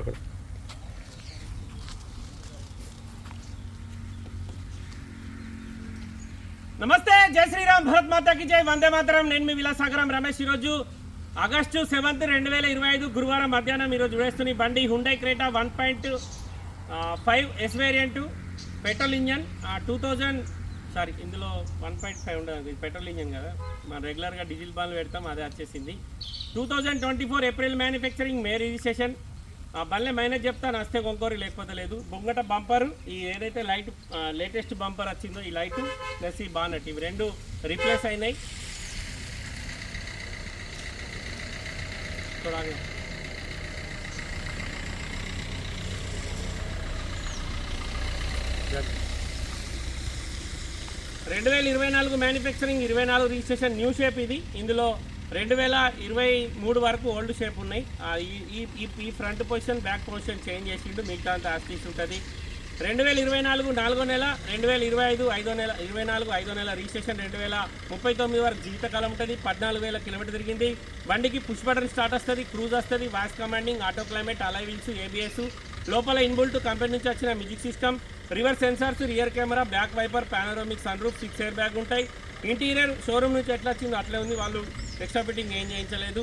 అక్కడ. నమస్తే జై శ్రీరామ్ భరత్ మాతాకి జై. వందే మాతరం. నేను మీ విలాసాగరం రమేష్ ఈరోజు ఆగస్టు సెవెంత్ రెండు వేల ఇరవై ఐదు గురువారం మధ్యాహ్నం ఈరోజు వేస్తున్న బండి Hyundai Creta one point five S variant petrol engine two thousand sorry ఇందులో వన్ పాయింట్ ఫైవ్ ఉండదు ఇది పెట్రోల్ ఇంజన్ కదా. మనం రెగ్యులర్గా డీజిల్ బాల్ పెడతాం అదే వచ్చేసింది. Two thousand twenty four April manufacturing May registration ఆ బల్లే మైనస్ చెప్తాను వస్తే కొంకోరి లేకపోతే లేదు. బొంగట బంపర్ ఈ ఏదైతే లైట్ లేటెస్ట్ బంపర్ వచ్చిందో ఈ లైట్ ప్లస్ ఈ బానట్ ఇవి రెండు రీప్లేస్ అయినాయి. చూడాలి రెండు వేల ఇరవై నాలుగు మ్యానుఫ్యాక్చరింగ్ ఇరవై నాలుగు రిజిస్ట్రేషన్ న్యూ షేప్ ఇది. ఇందులో రెండు వేల ఇరవై మూడు వరకు ఓల్డ్ షేప్ ఉన్నాయి. ఈ ఈ- front position back position change చేసిండు. మిగతా అంతా ఆస్టీస్ ఉంటుంది. రెండు వేల ఇరవై నాలుగు నాలుగో నెల రెండు వేల ఇరవై ఐదు ఐదో నెల ఇరవై నాలుగు ఐదో నెల రిజిస్ట్రేషన్ రెండు వేల ముప్పై తొమ్మిది వరకు జీవితకాలం ఉంటుంది. పద్నాలుగు వేల కిలోమీటర్ తిరిగింది. బండికి పుష్ బటన్ స్టార్ట్ వస్తుంది క్రూజ్ వస్తుంది voice commanding auto climate alloy wheels ABS లోపల ఇన్బుల్ట్ కంపెనీ నుంచి వచ్చిన music system reverse sensors rear camera back wiper panoramic sunroof six air bag ఉంటాయి. ఇంటీరియర్ షోరూమ్ నుంచి ఎట్లా వచ్చిందో అట్లే ఉంది. వాళ్ళు ఎక్స్ట్రా ఫిట్టింగ్ ఏం చేయించలేదు.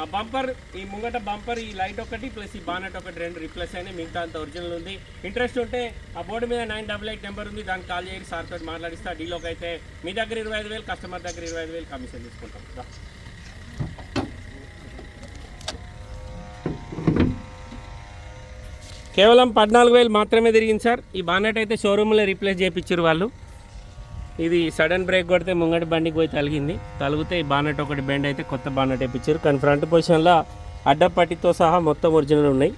ఆ బంపర్ ఈ ముంగట బంపర్ ఈ లైట్ ఒకటి ప్లస్ ఈ బానెట్ ఒకటి రెండు రిప్లేస్ అయినాయి. మిగతా అంత ఒరిజినల్ ఉంది. ఇంట్రెస్ట్ ఉంటే ఆ బోర్డు మీద నైన్ డబల్ ఎయిట్ నెంబర్ ఉంది. దానికి కాల్ చేయండి సార్తో మాట్లాడిస్తా. డీలోకి అయితే మీ దగ్గర ఇరవై ఐదు వేలు కస్టమర్ దగ్గర ఇరవై ఐదు వేలు కమిషన్ తీసుకుంటాం. కేవలం పద్నాలుగు వేలు మాత్రమే తిరిగింది సార్. ఈ బానెట్ అయితే షోరూంలో రీప్లేస్ చేయించారు వాళ్ళు. ఇది సడన్ బ్రేక్ కొడితే ముంగటి బండికి పోయి తలిగింది తలిగితే ఈ బానెట్ ఒకటి బెండ్ అయితే కొత్త బానెట్ వేయించారు. కానీ ఫ్రంట్ పొజిషన్లో అడ్డపట్టితో సహా మొత్తం ఒరిజినల్ ఉన్నాయి.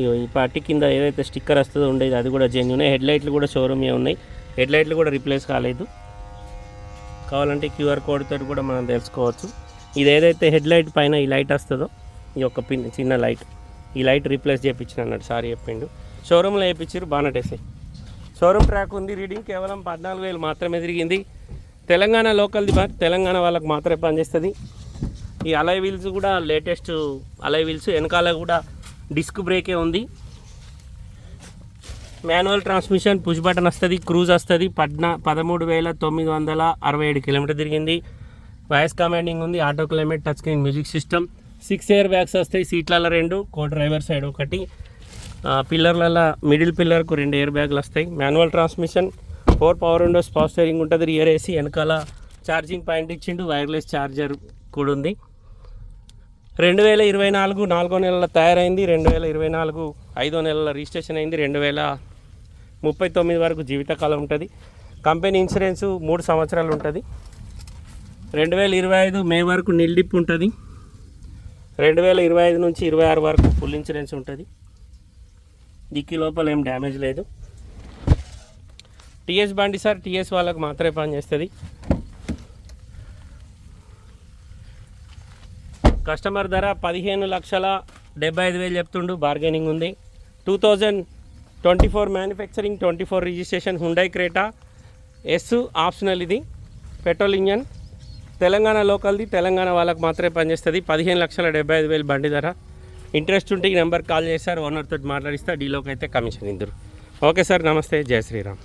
ఇగో ఈ పట్టి కింద ఏదైతే స్టిక్కర్ వస్తుందో ఉండేది అది కూడా జెన్యున్ హెడ్ లైట్లు కూడా షోరూమే ఉన్నాయి. హెడ్ లైట్లు కూడా రీప్లేస్ కాలేదు. కావాలంటే క్యూఆర్ కోడ్ తోటి కూడా మనం తెలుసుకోవచ్చు. ఇది ఏదైతే హెడ్ లైట్ పైన ఈ లైట్ వస్తుందో ఈ యొక్క పిన్ చిన్న లైట్. ఈ లైట్ రీప్లేస్ చేయించిన అన్నాడు సారీ చెప్పిండు. షోరూంలో వేయించారు బానట్ షోరూమ్ ట్రాక్ ఉంది రీడింగ్ కేవలం పద్నాలుగు వేలు మాత్రమే తిరిగింది. తెలంగాణ లోకల్ది తెలంగాణ వాళ్ళకి మాత్రమే పనిచేస్తుంది. ఈ అలై వీల్స్ కూడా లేటెస్ట్ అలై వీల్స్ వెనకాల కూడా డిస్క్ బ్రేకే ఉంది. మాన్యువల్ ట్రాన్స్మిషన్ పుష్ బటన్ వస్తుంది క్రూజ్ వస్తుంది. పద్నా పదమూడు వేల తొమ్మిది వందల అరవై ఏడు కిలోమీటర్ తిరిగింది. వాయిస్ కమాండింగ్ ఉంది auto climate touch screen music system six air bags వస్తాయి సీట్లలో రెండు కో డ్రైవర్ సైడ్ ఒకటి. పిల్లర్లలో మిడిల్ పిల్లర్కు రెండు ఎయిర్ బ్యాగ్లు వస్తాయి. Manual transmission four power windows power steering ఉంటుంది రియర్ ఏసీ వెనకాల ఛార్జింగ్ పాయింట్ ఇచ్చిండు వైర్లెస్ ఛార్జర్ కూడా ఉంది. రెండు వేల ఇరవై నాలుగు నాలుగో నెలల తయారైంది రెండు వేల ఇరవై నాలుగు ఐదో నెలల రిజిస్ట్రేషన్ అయింది రెండు వేల ముప్పై తొమ్మిది వరకు జీవితకాలం ఉంటుంది. కంపెనీ ఇన్సూరెన్స్ మూడు సంవత్సరాలు ఉంటుంది. రెండు వేల ఇరవై ఐదు మే వరకు నిల్డిప్ ఉంటుంది. రెండు వేల ఇరవై ఐదు నుంచి ఇరవై ఆరు వరకు ఫుల్ ఇన్సూరెన్స్ ఉంటుంది. డిక్కీ లోపల ఏం డ్యామేజ్ లేదు. టీఎస్ బండి సార్ టీఎస్ వాళ్ళకు మాత్రమే పనిచేస్తుంది కస్టమర్ ధర పదిహేను లక్షల డెబ్బై ఐదు వేలు చెప్తుండు బార్గెనింగ్ ఉంది. Two thousand twenty four manufacturing twenty four registration Hyundai Creta S optional ఇది పెట్రోల్ ఇంజన్ తెలంగాణ లోకల్ది తెలంగాణ వాళ్ళకి మాత్రమే పనిచేస్తుంది. పదిహేను లక్షల డెబ్బై ఐదు వేలు బండి ధర. ఇంట్రెస్ట్ ఉంటే ఈ నెంబర్ కాల్ చేస్తారు ఓనర్ తోటి మాట్లాడిస్తే డీలోకి అయితే కమిషన్ ఇద్దరు ఓకే సార్ నమస్తే. జై శ్రీరామ్.